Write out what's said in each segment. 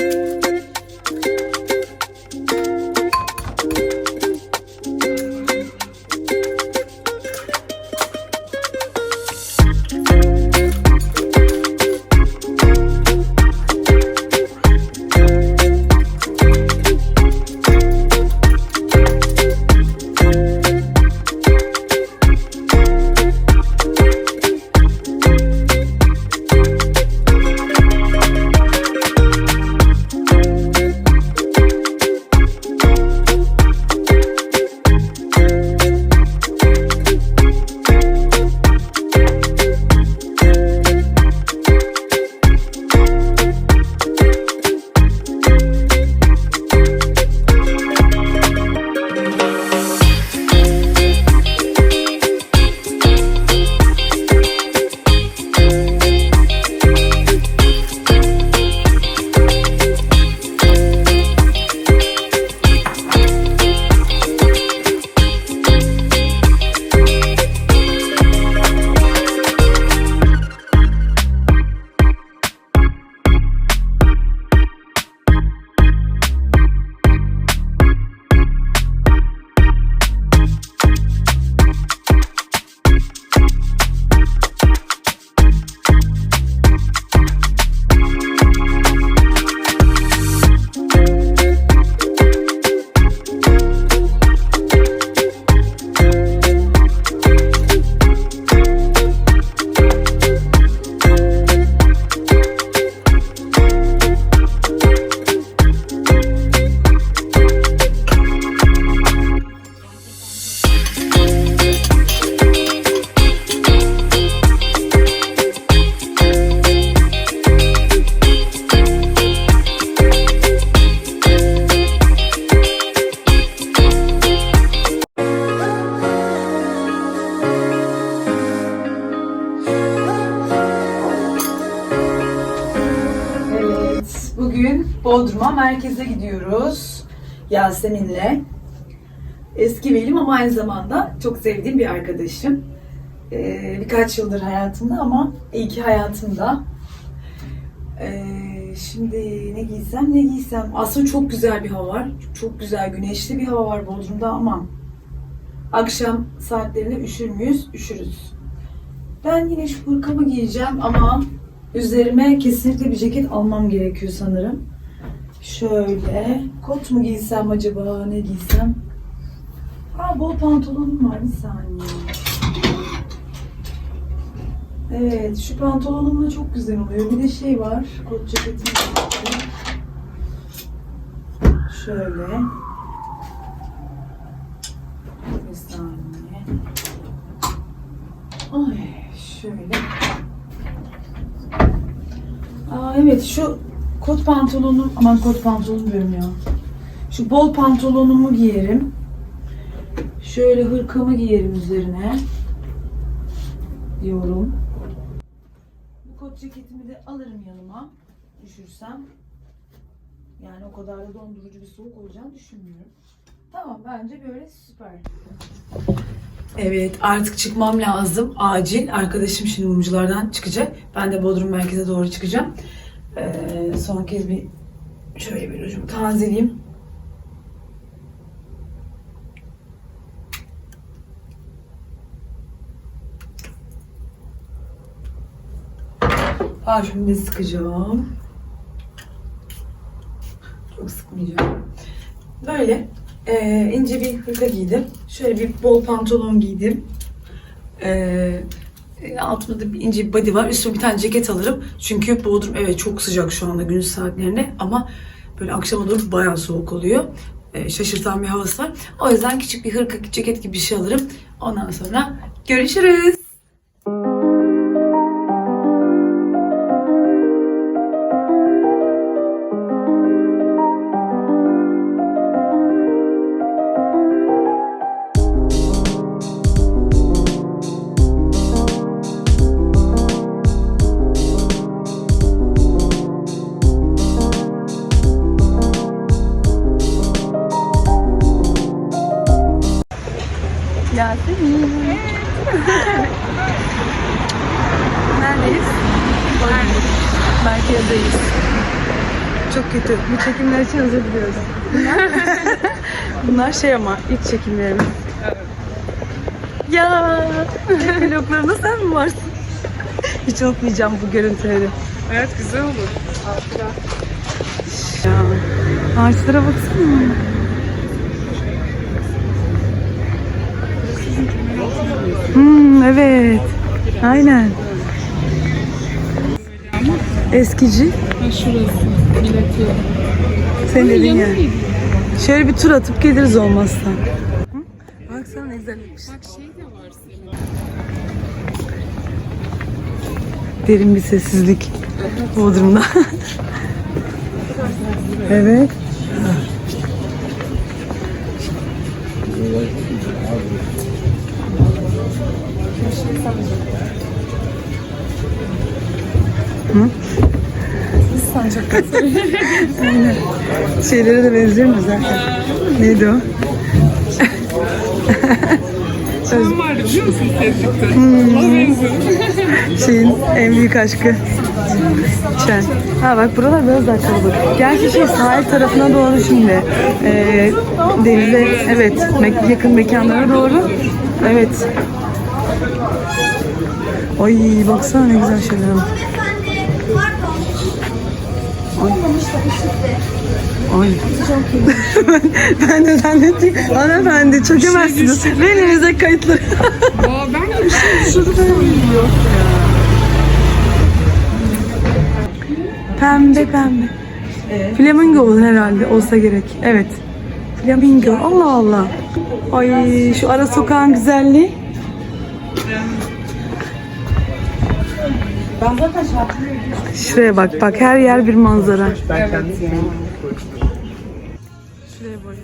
Evet, Yasemin'le. Eski velim ama aynı zamanda çok sevdiğim bir arkadaşım. Ee, birkaç yıldır hayatımda ama iyi ki hayatımda. Ee, şimdi ne giysem ne giysem. Aslında çok güzel bir hava var. Çok güzel güneşli bir hava var Bodrum'da ama akşam saatlerinde üşür müyüz? Üşürüz. Ben yine şu hırkamı giyeceğim ama Üzerime kesinlikle bir ceket almam gerekiyor sanırım. Şöyle. Kot mu giysem acaba? Ne giysem? Aa bol pantolonum var. Bir saniye. Evet. Şu pantolonumla çok güzel oluyor. Bir de şey var. Kot ceketim var. Şöyle. Bir saniye. Ay şöyle. Aa, evet şu kot pantolonum, aman kot pantolon diyorum ya. Şu bol pantolonumu giyerim. Şöyle hırkamı giyerim üzerine. Diyorum. Bu kot ceketimi de alırım yanıma. Üşürsem. Yani o kadar da dondurucu bir soğuk olacağını düşünmüyorum. Tamam bence böyle süper. Evet artık çıkmam lazım. Acil. Arkadaşım şimdi mumculardan çıkacak. Ben de Bodrum merkeze doğru çıkacağım. Ee, son kez bir şöyle bir ucumu tazeleyeyim. Parfümü de sıkacağım. Çok sıkmayacağım. Böyle e, ince bir hırka giydim. Şöyle bir bol pantolon giydim. E, altımda da bir ince bir body var. Üstüme bir tane ceket alırım. Çünkü Bodrum evet çok sıcak şu anda gündüz saatlerinde ama böyle akşama doğru bayağı soğuk oluyor. E, şaşırtan bir havası var. O yüzden küçük bir hırka ceket gibi bir şey alırım. Ondan sonra görüşürüz. Yasemin. Neredeyiz? Merkezdeyiz. Çok kötü. Bu çekimler için özür diliyoruz. Bunlar, şey ama iç çekimlerimiz. Ya vloglarında sen mi varsın? Hiç unutmayacağım bu görüntüleri. Evet güzel olur. Ya ağaçlara baksana. Hmm, evet. Aynen. Eskici. Ha şurası. Bilet yok. Sen dedin ya. Şöyle bir tur atıp geliriz olmazsa. Baksana ne güzel etmiş. Bak şey de var senin. Derin bir sessizlik Bodrum'da. evet. Aynen. Şeylere de benziyor mu zaten? Neydi o? Sen vardı biliyor musun Tevfik'te? Hmm. O benziyor. Şeyin en büyük aşkı. Çen. Ha bak buralar biraz daha kalabalık. Gerçi şey sahil tarafına doğru şimdi. Ee, denize evet mek- yakın mekanlara doğru. Evet. Ay baksana ne güzel şeyler. var. Ay. Ben de zannettim. Hanımefendi çökemezsiniz. Elinize kayıtlı. Aa ben de bir şey düşürdüm. Pembe pembe. Flamingo olur herhalde olsa gerek. Evet. Flamingo. Allah Allah. Ay şu ara sokağın güzelliği. Şuraya bak bak her yer bir manzara. ya. Şuraya bak.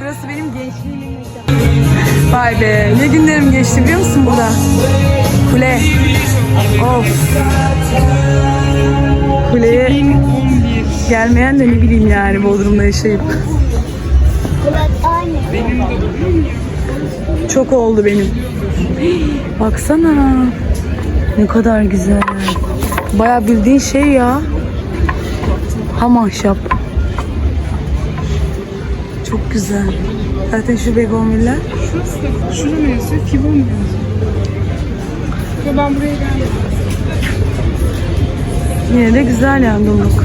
Burası benim gençliğimin mekanı. Vay be ne günlerim geçti biliyor musun burada? Kule. Of. Kuleye 11. gelmeyen de ne bileyim yani Bodrum'da yaşayıp. Benim de? Çok oldu benim. Baksana. Ne kadar güzel. Baya bildiğin şey ya. Ham ahşap. Çok güzel. Zaten şu begonviller. Şurası da şuna ne yazıyor? Fibon yazıyor? Ya ben buraya geldim. Yine de güzel yani Dumluk.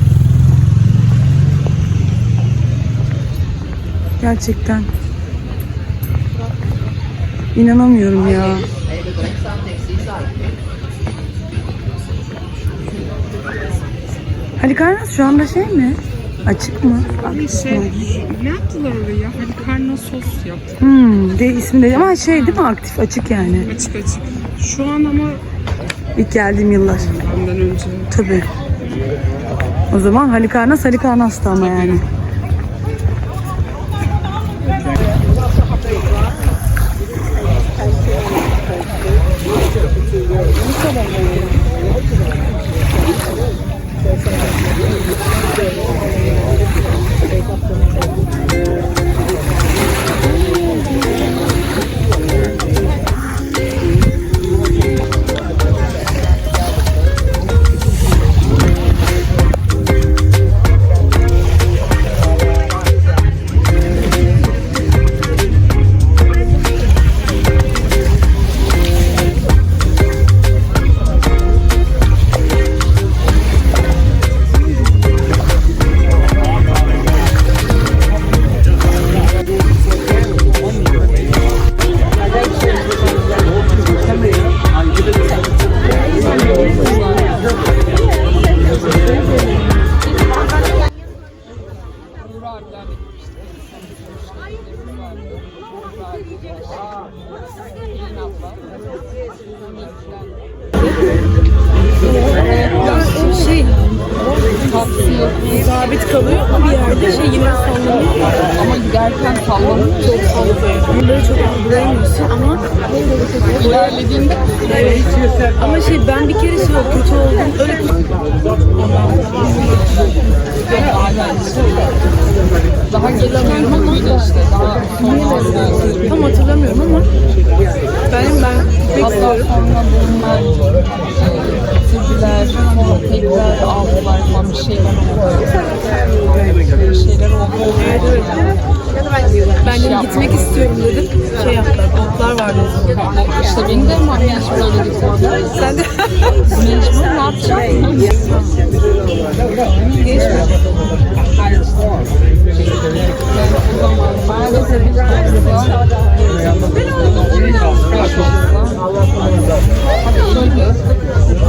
Gerçekten. İnanamıyorum ya. Halikarnas şu anda şey mi? Açık mı? Ay şey, ne yaptılar oraya? Hadi karna sos yaptı. Hmm, de ismi de ama şey değil mi aktif açık yani. Açık açık. Şu an ama İlk geldiğim yıllar. benden önce. Tabii. O zaman Halikarnas Halikarnas'tı ama yani. Hatırlamıyorum ama işte daha tam hatırlamıyorum ama benim ben bekliyorum. Sonra bunlar türküler, tekrar aldılar falan bir şeyler oldu. Bir şeyler oldu. Ben dedim gitmek istiyorum dedim. Şey yaptılar, otlar vardı o zaman. İşte benim de manyaj böyle gitmedi. Sen de mecbur ne yapacaksın? Geçme.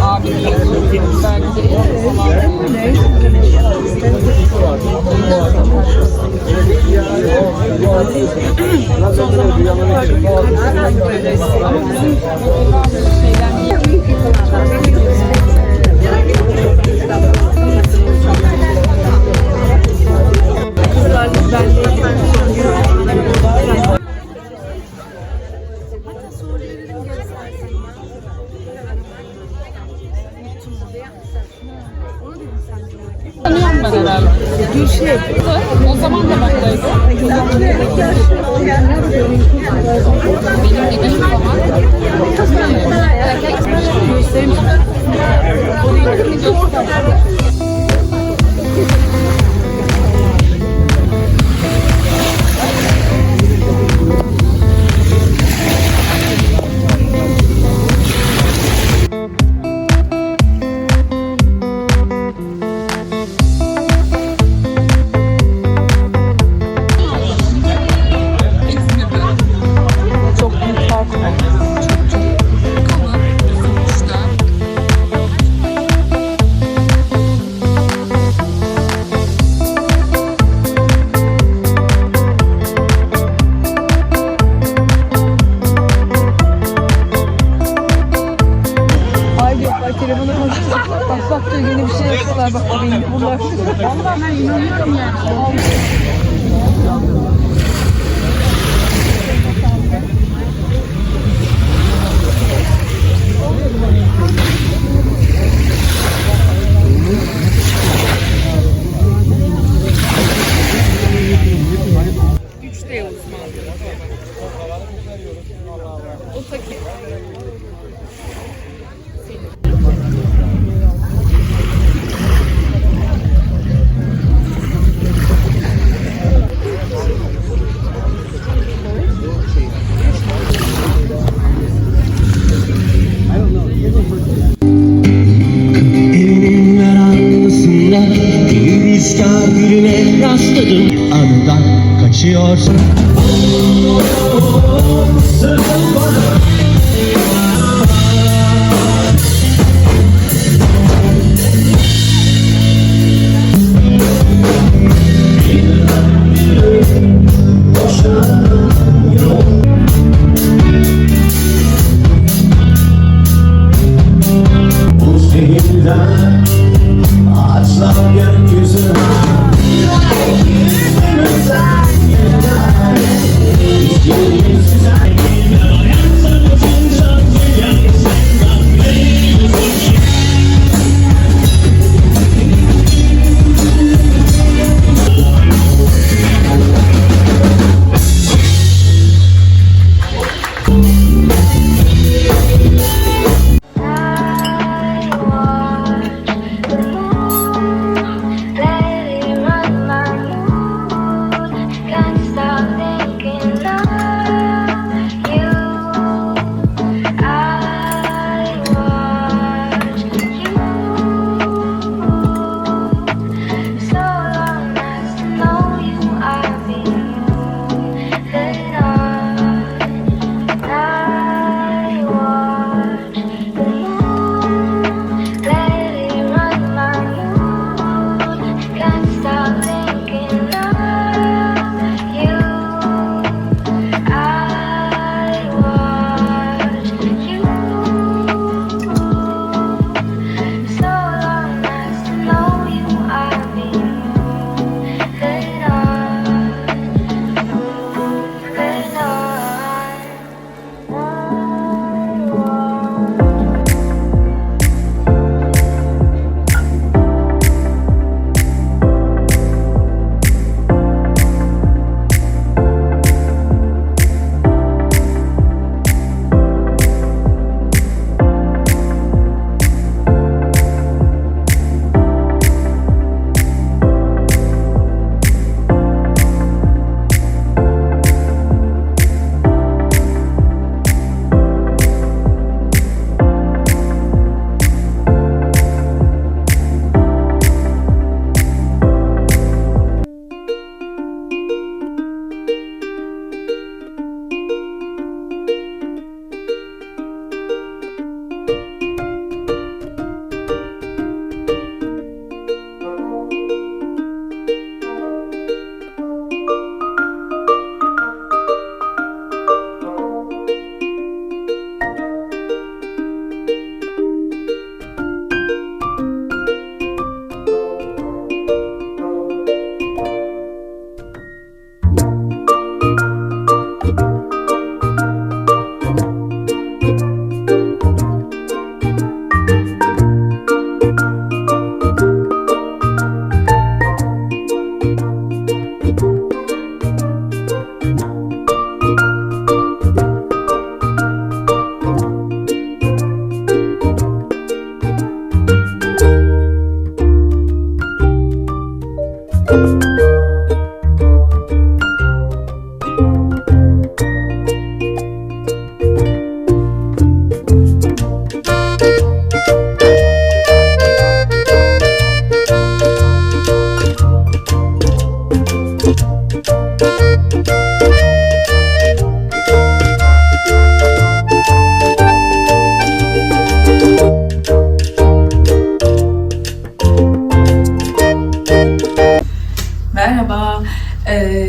Abi, ben de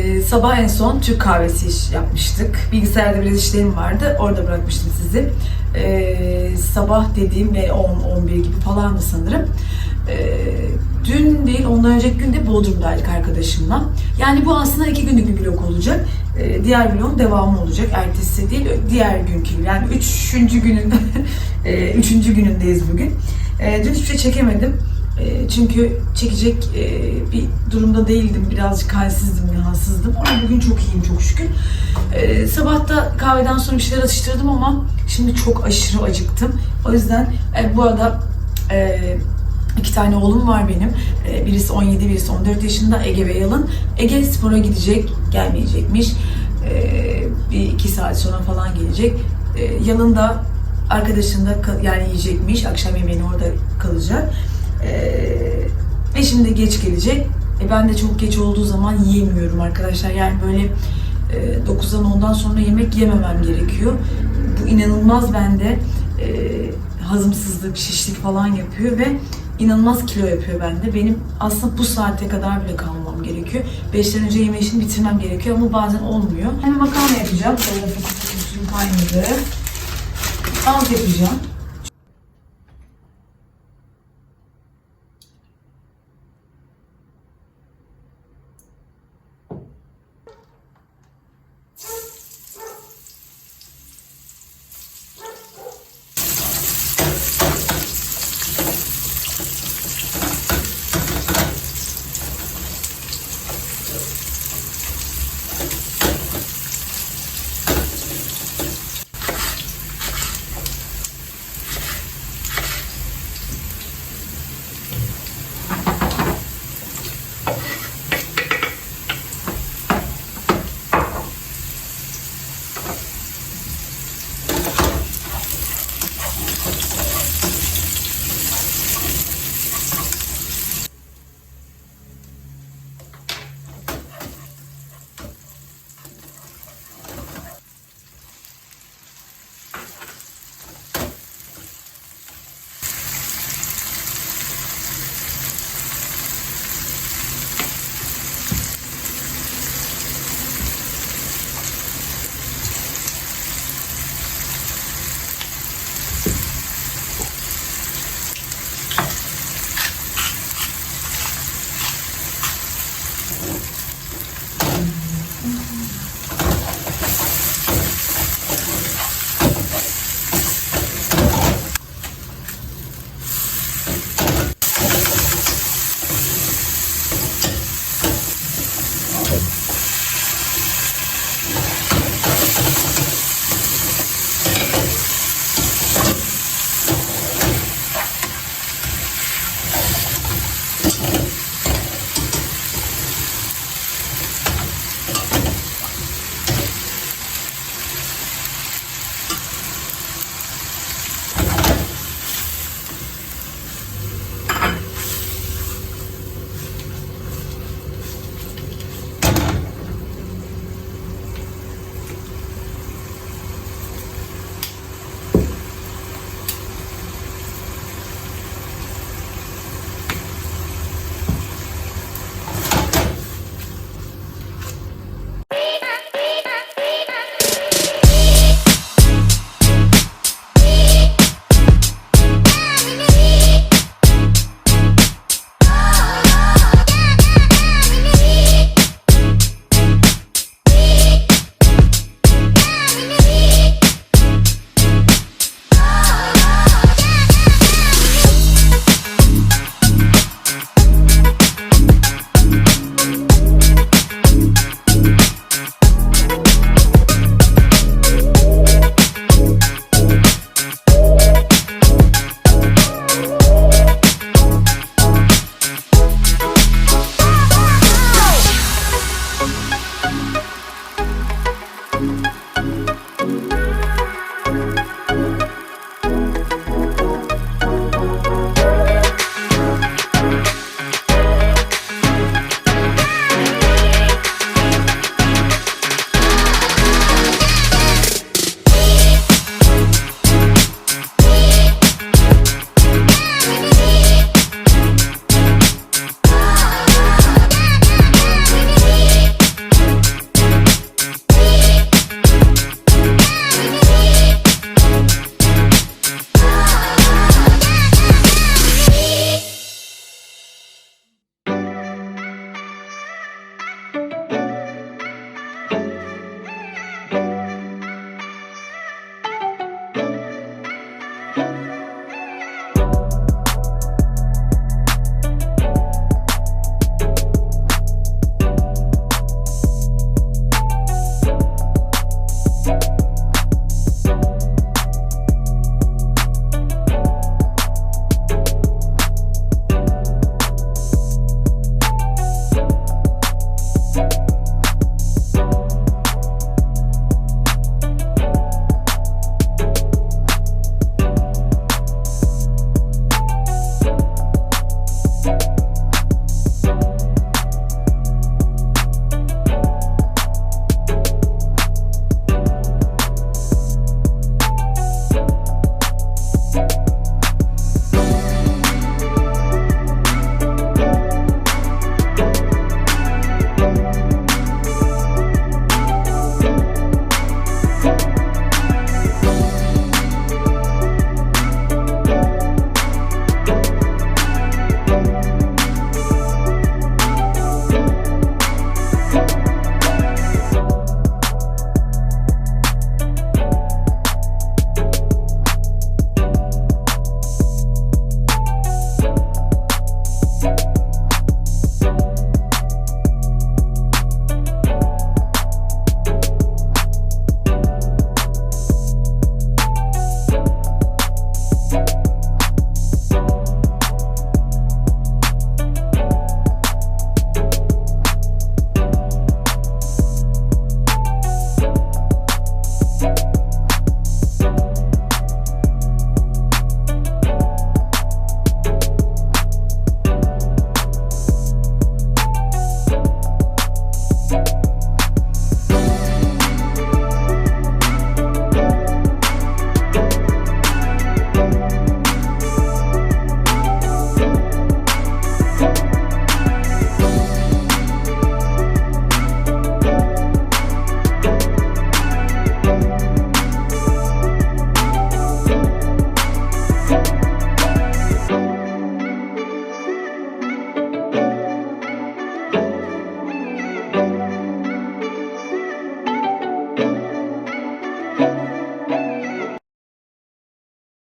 Ee, sabah en son Türk kahvesi iş yapmıştık. Bilgisayarda biraz işlerim vardı. Orada bırakmıştım sizi. Ee, sabah dediğim ve 10-11 gibi falandı sanırım. Ee, dün değil, ondan önceki gün de Bodrum'daydık arkadaşımla. Yani bu aslında iki günlük bir vlog olacak. Ee, diğer vlogun devamı olacak. Ertesi değil, diğer günkü. Yani üçüncü günün, e, üçüncü günündeyiz bugün. Ee, dün hiçbir şey çekemedim. E, çünkü çekecek e, bir durumda değildim. Birazcık halsizdim, rahatsızdım. Ama bugün çok iyiyim çok şükür. E, sabah da kahveden sonra bir şeyler atıştırdım ama şimdi çok aşırı acıktım. O yüzden bu arada iki tane oğlum var benim. Birisi 17, birisi 14 yaşında Ege ve Yalın. Ege spora gidecek, gelmeyecekmiş. Bir iki saat sonra falan gelecek. Yalın da arkadaşında yani yiyecekmiş. Akşam yemeğini orada kalacak. Ee, eşim de geç gelecek. E ben de çok geç olduğu zaman yiyemiyorum arkadaşlar. Yani böyle e, 9'dan 10'dan sonra yemek yememem gerekiyor. Bu inanılmaz bende e, hazımsızlık, şişlik falan yapıyor ve inanılmaz kilo yapıyor bende. Benim aslında bu saate kadar bile kalmam gerekiyor. 5'ten önce yeme işini bitirmem gerekiyor ama bazen olmuyor. Hemen makarna yapacağım. Böyle fokus fokusum kaynadı. Alt yapacağım.